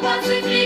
Papa, c'est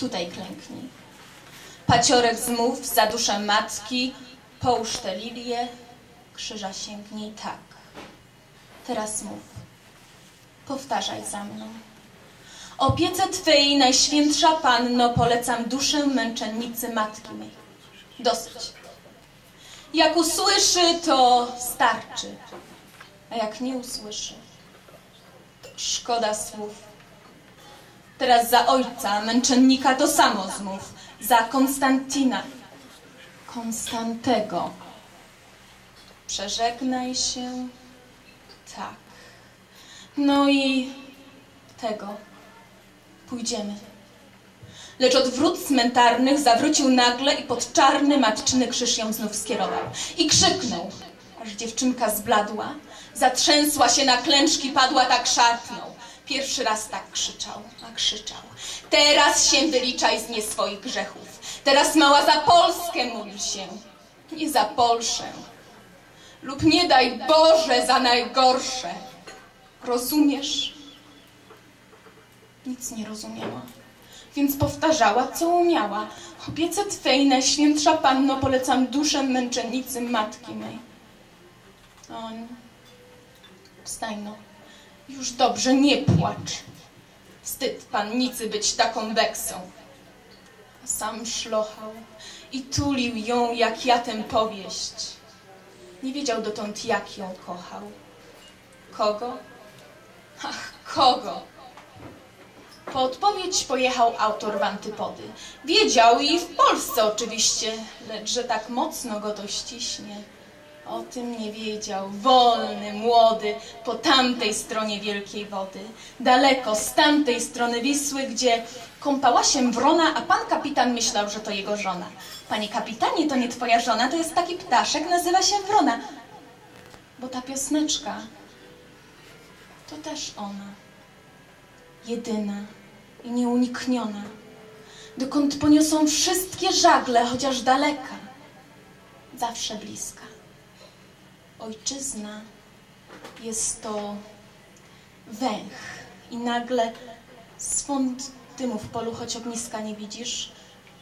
Tutaj klęknij. Paciorek zmów za duszę matki, połóż te lilie, krzyża sięgnij tak. Teraz mów. Powtarzaj za mną. Opiece Twej, Najświętsza Panno, polecam duszę męczennicy matki mej. Dosyć. Jak usłyszy, to starczy. A jak nie usłyszy, Szkoda słów. Teraz za ojca, męczennika, to samo zmów. Za Konstantina, Konstantego. Przeżegnaj się. Tak. No i tego. Pójdziemy. Lecz od wrót cmentarnych zawrócił nagle i pod czarny matczyny krzyż ją znów skierował. I krzyknął, aż dziewczynka zbladła, zatrzęsła się na klęczki, padła tak szarpnął. Pierwszy raz tak krzyczał, a krzyczał. Teraz się wyliczaj z nie swoich grzechów. Teraz mała za Polskę módl się, nie za Polszę. Lub nie daj Boże za najgorsze. Rozumiesz? Nic nie rozumiała więc powtarzała, co umiała. Opiece Twej, Najświętsza Panno, polecam duszę męczennicy matki mej. On, wstań no, już dobrze, nie płacz. Wstyd pannicy być taką beksą. A sam szlochał i tulił ją, jak ja tę powieść. Nie wiedział dotąd, jak ją kochał. Kogo? Ach, kogo? Po odpowiedź pojechał autor w antypody. Wiedział i w Polsce oczywiście, lecz że tak mocno go to ściśnie. O tym nie wiedział, wolny, młody, po tamtej stronie wielkiej wody. Daleko, z tamtej strony Wisły, gdzie kąpała się wrona, a pan kapitan myślał, że to jego żona. Panie kapitanie, to nie twoja żona, to jest taki ptaszek, nazywa się wrona. Bo ta piosneczka to też ona jedyna i nieunikniona, dokąd poniosą wszystkie żagle, chociaż daleka, zawsze bliska. Ojczyzna jest to węch i nagle swąd dymu w polu, choć ogniska nie widzisz,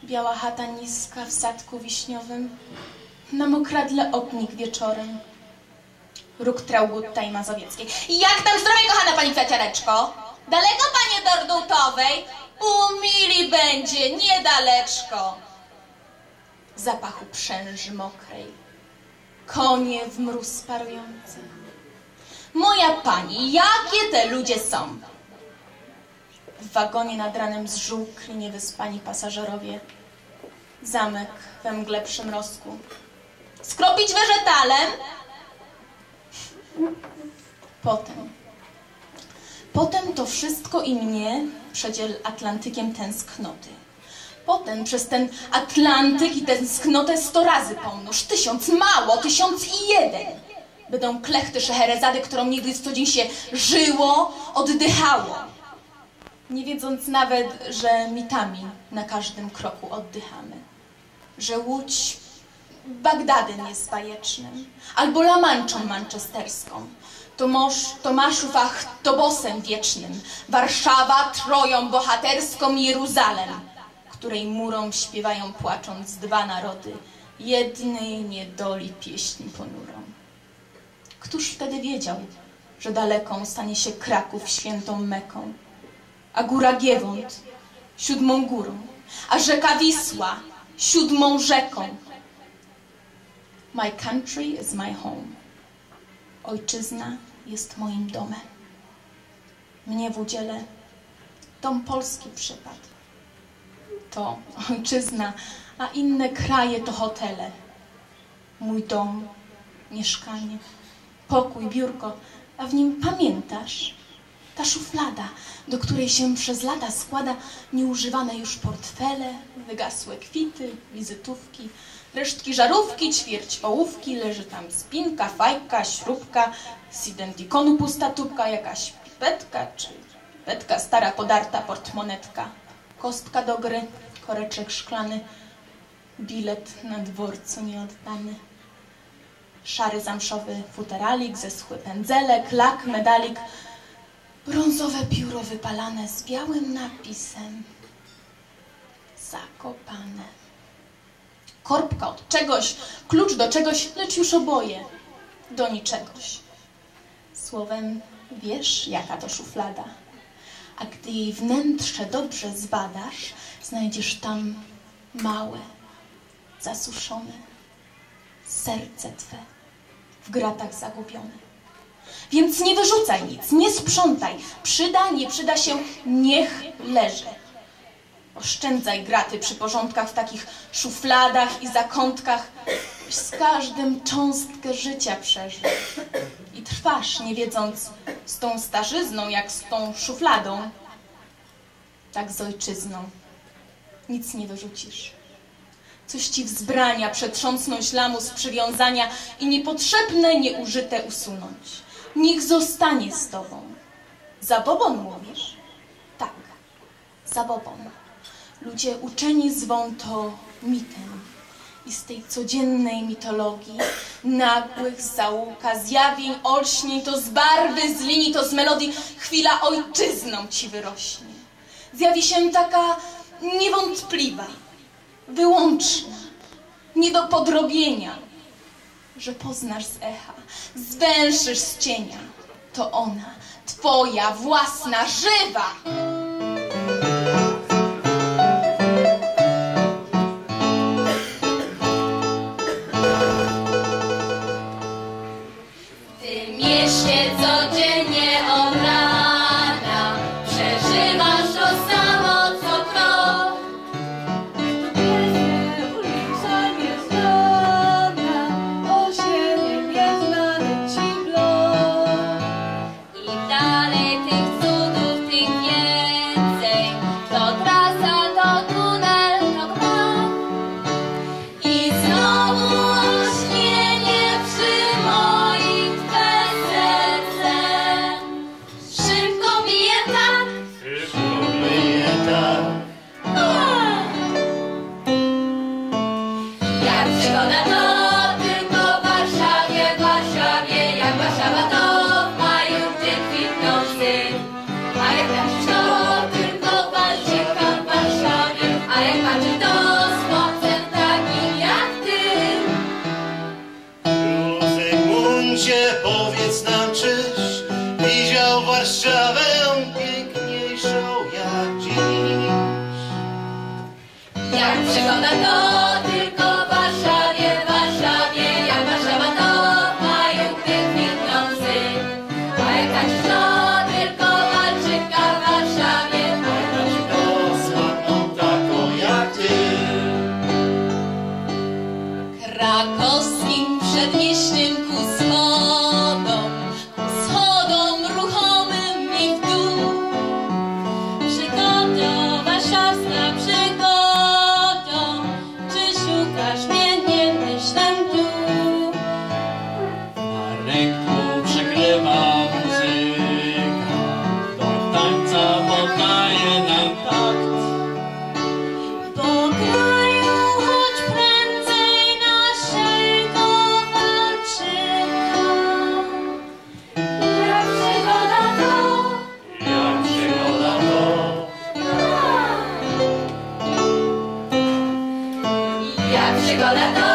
biała chata niska w sadku wiśniowym, na mokradle ognik wieczorem, róg Traugutta Mazowieckiej. Jak tam zdrowie, kochana pani kwiaciareczko? Daleko, panie Dordutowej? Umili będzie, niedaleczko. Zapachu przęży mokrej, konie w mróz parujący. Moja pani, jakie te ludzie są? W wagonie nad ranem zżółkli niewyspani pasażerowie. Zamek we mgle przymrozku. Skropić weżetalem? Potem. Potem to wszystko i mnie przedziel Atlantykiem tęsknoty. Potem przez ten Atlantyk i tęsknotę sto razy pomnóż. Tysiąc mało, tysiąc i jeden. Będą klechty Szeherezady, którą niegdyś co dzień się żyło, oddychało. Nie wiedząc nawet, że mitami na każdym kroku oddychamy. Że Łódź Bagdadem jest bajecznym, albo La Manczą manczesterską, Tomosz, Tomaszów ach Tobosem wiecznym, Warszawa Troją bohaterską Jeruzalem, której murą śpiewają płacząc dwa narody, jednej niedoli pieśń ponurą. Któż wtedy wiedział, że daleką stanie się Kraków świętą Meką, a góra Giewont siódmą górą, a rzeka Wisła siódmą rzeką, My country is my home. Ojczyzna jest moim domem. Mnie w udziale dom polski przypadł. To ojczyzna, a inne kraje to hotele. Mój dom, mieszkanie, pokój, biurko, a w nim pamiętasz? Ta szuflada, do której się przez lata składa nieużywane już portfele, wygasłe kwity, wizytówki, resztki żarówki, ćwierć ołówki, leży tam spinka, fajka, śrubka, z identikonu pusta tubka, jakaś pipetka, czy pipetka stara podarta portmonetka, kostka do gry, koreczek szklany, bilet na dworcu nieoddany szary zamszowy futeralik, zeschły pędzelek, lak, medalik, brązowe pióro wypalane z białym napisem zakopane. Korbka od czegoś, klucz do czegoś, lecz już oboje do niczegoś. Słowem, wiesz, jaka to szuflada. A gdy jej wnętrze dobrze zbadasz, znajdziesz tam małe, zasuszone serce Twe w gratach zagubione. Więc nie wyrzucaj nic, nie sprzątaj. Przyda, nie przyda się, niech leży. Oszczędzaj graty przy porządkach w takich szufladach i zakątkach, z każdym cząstkę życia przeżył. Trwasz, nie wiedząc z tą starzyzną, jak z tą szufladą, tak z ojczyzną. Nic nie wyrzucisz. Coś ci wzbrania przetrząsnąć lamu z przywiązania i niepotrzebne, nieużyte usunąć. Niech zostanie z tobą. Zabobon mówisz? Tak, zabobon. Ludzie uczeni zwą to mitem. I z tej codziennej mitologii, nagłych zaułka, zjawień, olśnień, to z barwy, z linii, to z melodii, chwila ojczyzną ci wyrośnie. Zjawi się taka niewątpliwa, wyłączna, nie do podrobienia, że poznasz z echa, zwęszysz z cienia. To ona, twoja własna, żywa. Przygoda to tylko w Warszawie, w Warszawie, jak Warszawa to mają gdy kwitną łzy. Marek to tylko walczyka w Warszawie, Marek Kaczyszko z panną taką jak ty. Krakowskim przedmieściem Kuzmo. gonna go.